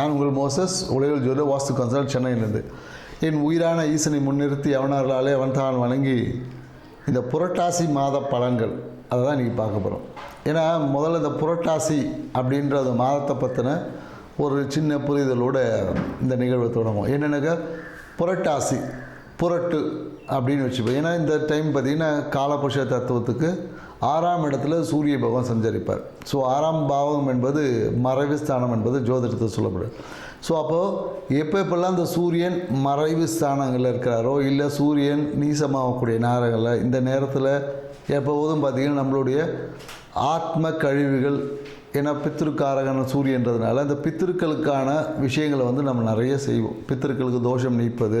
நான் உங்கள் மோசஸ் உலகில் ஜோதி வாஸ்து கன்சல்ட் சென்னையிலிருந்து. என் உயிரான ஈசனை முன்னிறுத்தி அவனார்களாலே அவன் தான் வணங்கி இந்த புரட்டாசி மாத பலன்கள். அதை தான் இன்றைக்கி பார்க்க போகிறோம் ஏன்னா முதல்ல இந்த புரட்டாசி அப்படின்ற அந்த மாதத்தை பற்றின ஒரு சின்ன புரிதலோடு இந்த நிகழ்வை தொடங்கும் என்னென்னாக்கா புரட்டாசி. புரட்டு அப்படின்னு வச்சுப்போம். ஏன்னா இந்த டைம் பார்த்திங்கன்னா காலபுருஷ தத்துவத்துக்கு ஆறாம் இடத்துல சூரிய பகவான் சஞ்சரிப்பார். ஸோ ஆறாம் பாவம் என்பது மறைவு ஸ்தானம் என்பது ஜோதிடத்தில் சொல்லப்படும் ஸோ அப்போது எப்போ எப்பெல்லாம் இந்த சூரியன் மறைவு ஸ்தானங்களில் இருக்கிறாரோ இல்லை சூரியன் நீசமாகக்கூடிய நேரங்களில் இந்த நேரத்தில் எப்போதும் பார்த்திங்கன்னா நம்மளுடைய ஆத்ம கழிவுகள் ஏன்னா பித்திருக்காரகன சூரியன்றதுனால அந்த பித்திருக்களுக்கான விஷயங்களை வந்து நம்ம நிறைய செய்வோம். பித்திருக்களுக்கு தோஷம் நீப்பது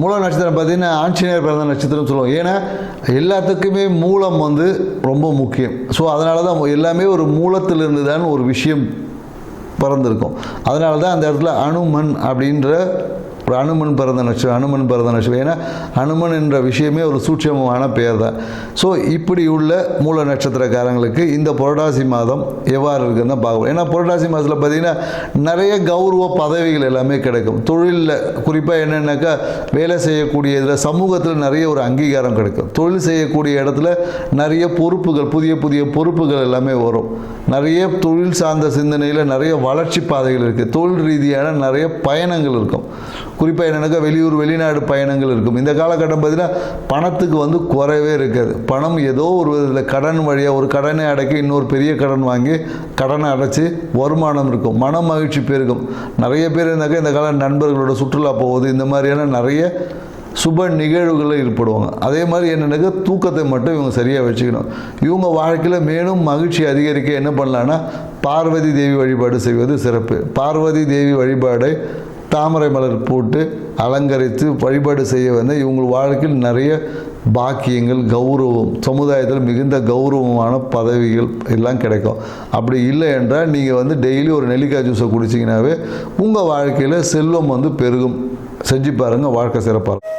மூல நட்சத்திரம் பார்த்திங்கன்னா ஆஞ்சநேயர் பிறந்த நட்சத்திரம்னு சொல்லுவோம் ஏன்னா எல்லாத்துக்குமே மூலம் வந்து ரொம்ப முக்கியம். ஸோ அதனால தான் எல்லாமே ஒரு மூலத்திலிருந்து தான் ஒரு விஷயம் பிறந்திருக்கும். அதனால தான் அந்த இடத்துல அனுமன் அப்படின்ற ஒரு அனுமன் பிறந்த நட்சத்திரம் அனுமன் பிறந்த நட்சத்திரம் ஏன்னா அனுமன் என்ற விஷயமே ஒரு சூட்சமமான பெயர் தான். ஸோ இப்படி உள்ள மூல நட்சத்திரக்காரங்களுக்கு இந்த புரட்டாசி மாதம் எவ்வாறு இருக்குன்னு தான் பார்க்கணும். ஏன்னா புரட்டாசி மாதத்தில் பார்த்திங்கன்னா நிறைய கௌரவ பதவிகள் எல்லாமே கிடைக்கும். தொழிலில் குறிப்பாக என்னென்னாக்கா வேலை செய்யக்கூடிய இதில் சமூகத்தில் நிறைய ஒரு அங்கீகாரம் கிடைக்கும். தொழில் செய்யக்கூடிய இடத்துல நிறைய பொறுப்புகள் புதிய புதிய பொறுப்புகள் எல்லாமே வரும். நிறைய தொழில் சார்ந்த சிந்தனையில் நிறைய வளர்ச்சி பாதைகள் இருக்குது தொழில் ரீதியான நிறைய பயணங்கள் இருக்கும். குறிப்பாக என்னென்னாக்கா வெளியூர் வெளிநாடு பயணங்கள் இருக்கும். இந்த காலகட்டம் பார்த்தீங்கன்னா பணத்துக்கு வந்து குறைவே இருக்காது. பணம் ஏதோ ஒரு விதத்தில் கடன் வழியாக ஒரு கடனை அடைக்க இன்னொரு பெரிய கடன் வாங்கி கடனை அடைச்சி வருமானம் இருக்கும். மன மகிழ்ச்சி பெருகும். நிறைய பேர் இருந்தாக்கா இந்த கால நண்பர்களோட சுற்றுலா போவது இந்த மாதிரியான நிறைய சுப நிகழ்வுகளில் ஈடுபடுவாங்க. அதே மாதிரி என்னென்னாக்கா தூக்கத்தை மட்டும் இவங்க சரியாக வச்சுக்கணும். இவங்க வாழ்க்கையில் மேலும் மகிழ்ச்சி அதிகரிக்க என்ன பண்ணலான்னா பார்வதி தேவி வழிபாடு செய்வது சிறப்பு. பார்வதி தேவி வழிபாடை தாமரை மலர் போட்டு அலங்கரித்து வழிபாடு செய்ய வந்து இவங்க வாழ்க்கையில் நிறைய பாக்கியங்கள் கௌரவம் சமுதாயத்தில் மிகுந்த கௌரவமான பதவிகள் எல்லாம் கிடைக்கும். அப்படி இல்லை என்றால் நீங்கள் வந்து டெய்லி ஒரு நெல்லிக்காய் ஜூஸை குடிச்சிங்கனாவே உங்கள் வாழ்க்கையில் செல்வம் வந்து பெருகும். செஞ்சு பாருங்கள் வாழ்க்கை சிறப்பாக இருக்கும்.